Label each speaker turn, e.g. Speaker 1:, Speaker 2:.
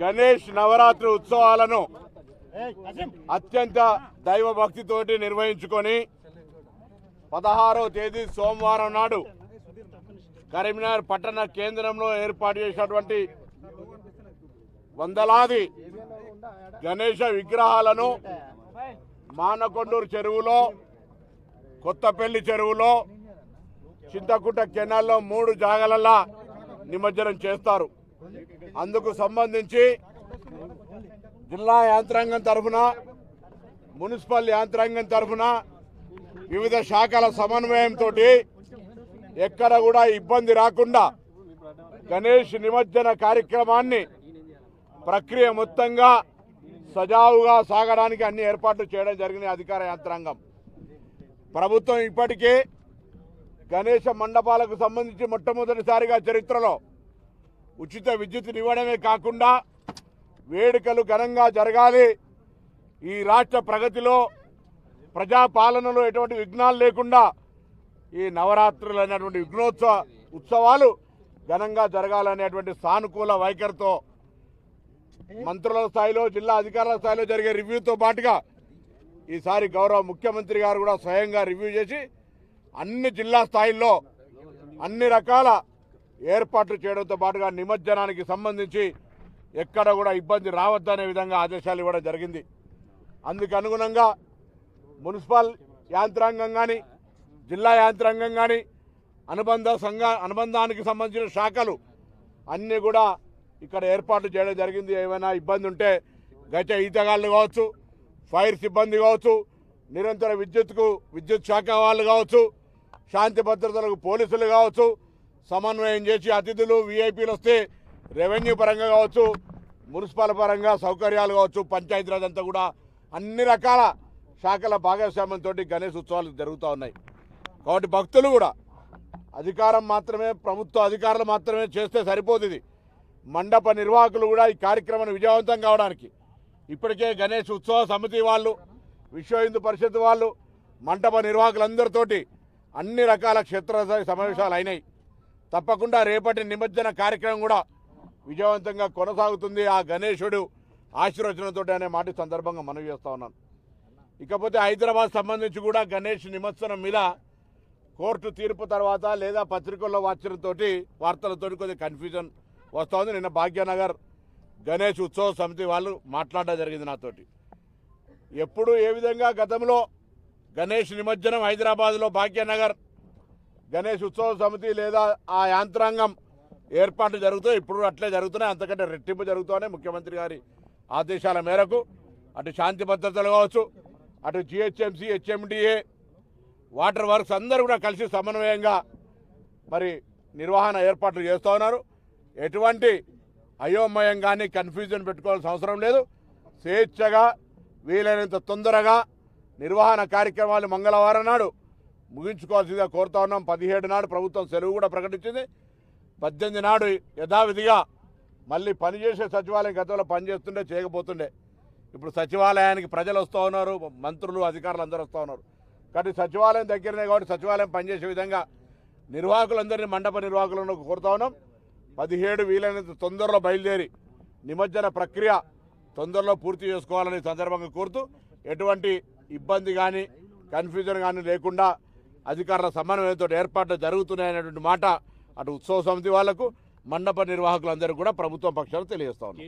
Speaker 1: గణేష్ నవరాత్రి ఉత్సవాలను అత్యంత దైవ భక్తితోటి నిర్వహించుకొని పదహారవ తేదీ సోమవారం నాడు కరీంనగర్ పట్టణ కేంద్రంలో ఏర్పాటు చేసినటువంటి వందలాది గణేష విగ్రహాలను మానకొండూరు చెరువులో కొత్తపల్లి చెరువులో చింతకుంట కెనాల్లో మూడు జాగలల్లా నిమజ్జనం చేస్తారు. అందుకు సంబంధించి జిల్లా యాంత్రాంగం తరఫున మున్సిపల్ యాంత్రాంగం తరఫున వివిధ శాఖల సమన్వయంతో ఎక్కడ కూడా ఇబ్బంది రాకుండా గణేష్ నిమజ్జన కార్యక్రమాన్ని ప్రక్రియ మొత్తంగా సజావుగా సాగడానికి అన్ని ఏర్పాట్లు చేయడం జరిగిన అధికార యంత్రాంగం. ప్రభుత్వం ఇప్పటికే గణేష మండపాలకు సంబంధించి మొట్టమొదటిసారిగా చరిత్రలో ఉచిత విద్యుత్తుని ఇవ్వడమే కాకుండా వేడుకలు ఘనంగా జరగాలి. ఈ రాష్ట్ర ప్రగతిలో ప్రజాపాలనలో ఎటువంటి విఘ్నాలు లేకుండా ఈ నవరాత్రులు అనేటువంటి విఘ్నోత్సవ ఉత్సవాలు ఘనంగా జరగాలనేటువంటి సానుకూల వైఖరితో మంత్రుల స్థాయిలో జిల్లా అధికారుల స్థాయిలో జరిగే రివ్యూతో పాటుగా ఈసారి గౌరవ ముఖ్యమంత్రి గారు కూడా స్వయంగా రివ్యూ చేసి అన్ని జిల్లా స్థాయిల్లో అన్ని రకాల ఏర్పాట్లు చేయడంతో పాటుగా నిమజ్జనానికి సంబంధించి ఎక్కడ కూడా ఇబ్బంది రావద్దనే విధంగా ఆదేశాలు ఇవ్వడం జరిగింది. అందుకు అనుగుణంగా మున్సిపల్ యాంత్రాంగం కానీ జిల్లా యాంత్రాంగం కానీ అనుబంధ సంఘ అనుబంధానికి సంబంధించిన శాఖలు అన్నీ కూడా ఇక్కడ ఏర్పాట్లు చేయడం జరిగింది. ఏమైనా ఇబ్బంది ఉంటే గత ఈతగాళ్ళు కావచ్చు ఫైర్ సిబ్బంది కావచ్చు నిరంతర విద్యుత్కు విద్యుత్ శాఖ వాళ్ళు కావచ్చు శాంతి భద్రతలకు పోలీసులు కావచ్చు సమన్వయం చేసి అతిథులు వీఐపీలు వస్తే రెవెన్యూ పరంగా కావచ్చు మున్సిపల్ పరంగా సౌకర్యాలు కావచ్చు పంచాయతీరాజ్ అంతా కూడా అన్ని రకాల శాఖల భాగస్వామ్యంతో గణేష్ ఉత్సవాలు జరుగుతూ ఉన్నాయి. కాబట్టి భక్తులు కూడా అధికారం మాత్రమే ప్రభుత్వ అధికారులు మాత్రమే చేస్తే సరిపోతుంది మండప నిర్వాహకులు కూడా ఈ కార్యక్రమాన్ని విజయవంతం కావడానికి. ఇప్పటికే గణేష్ ఉత్సవ సమితి వాళ్ళు విశ్వ హిందూ పరిషత్ వాళ్ళు మండప నిర్వాహకులందరితోటి అన్ని రకాల క్షేత్రస్థాయి సమావేశాలు అయినాయి. తప్పకుండా రేపటి నిమజ్జన కార్యక్రమం కూడా విజయవంతంగా కొనసాగుతుంది. ఆ గణేశుడు ఆశీర్వచనంతో అనే మాట సందర్భంగా మనవి చేస్తూ ఉన్నాను. ఇకపోతే హైదరాబాద్ సంబంధించి కూడా గణేష్ నిమజ్జనం మీద కోర్టు తీర్పు తర్వాత లేదా పత్రికల్లో వార్తలతోటి వార్తలతో కొద్దిగా కన్ఫ్యూజన్ వస్తుంది నిన్న భాగ్యనగర్ గణేష్ ఉత్సవ సమితి వాళ్ళు మాట్లాడడం జరిగింది నాతోటి. ఎప్పుడు ఏ విధంగా గతంలో గణేష్ నిమజ్జనం హైదరాబాద్లో భాగ్యనగర్ గణేష్ ఉత్సవ సమితి లేదా ఆ యాంత్రాంగం ఏర్పాట్లు జరుగుతాయి. ఇప్పుడు అట్లే జరుగుతున్నాయి. అంతకంటే రెట్టింపు జరుగుతూనే ముఖ్యమంత్రి గారి ఆదేశాల మేరకు అటు శాంతి భద్రతలు కావచ్చు అటు జిహెచ్ఎంసీ హెచ్ఎండిఏ వాటర్ వర్క్స్ అందరూ కూడా కలిసి సమన్వయంగా మరి నిర్వహణ ఏర్పాట్లు చేస్తూ ఉన్నారు. ఎటువంటి అయోమయం కానీ కన్ఫ్యూజన్ పెట్టుకోవాల్సిన అవసరం లేదు. స్వేచ్ఛగా వీలైనంత తొందరగా నిర్వహణ కార్యక్రమాలు మంగళవారం నాడు ముగించుకోవాల్సిందిగా కోరుతా ఉన్నాం. పదిహేడు నాడు ప్రభుత్వం సెలవు కూడా ప్రకటించింది. పద్దెనిమిది నాడు యథావిధిగా మళ్ళీ పనిచేసే సచివాలయం గతంలో పనిచేస్తుండే చేయకపోతుండే. ఇప్పుడు సచివాలయానికి ప్రజలు వస్తూ ఉన్నారు మంత్రులు అధికారులు అందరూ వస్తూ ఉన్నారు. కాబట్టి సచివాలయం దగ్గరనే కాబట్టి సచివాలయం పనిచేసే విధంగా నిర్వాహకులందరినీ మండప నిర్వాహకులను కోరుతా ఉన్నాం. పదిహేడు వీలైనంత తొందరలో బయలుదేరి నిమజ్జన ప్రక్రియ తొందరలో పూర్తి చేసుకోవాలని సందర్భంగా కోరుతూ ఎటువంటి ఇబ్బంది కానీ కన్ఫ్యూజన్ కానీ లేకుండా అధికారుల సమన్వయంతో ఏర్పాట్లు జరుగుతున్నాయనేటువంటి మాట అటు ఉత్సవ సమితి వాళ్ళకు మండప నిర్వాహకులందరూ కూడా ప్రభుత్వం పక్షాలు తెలియజేస్తా ఉన్నారు.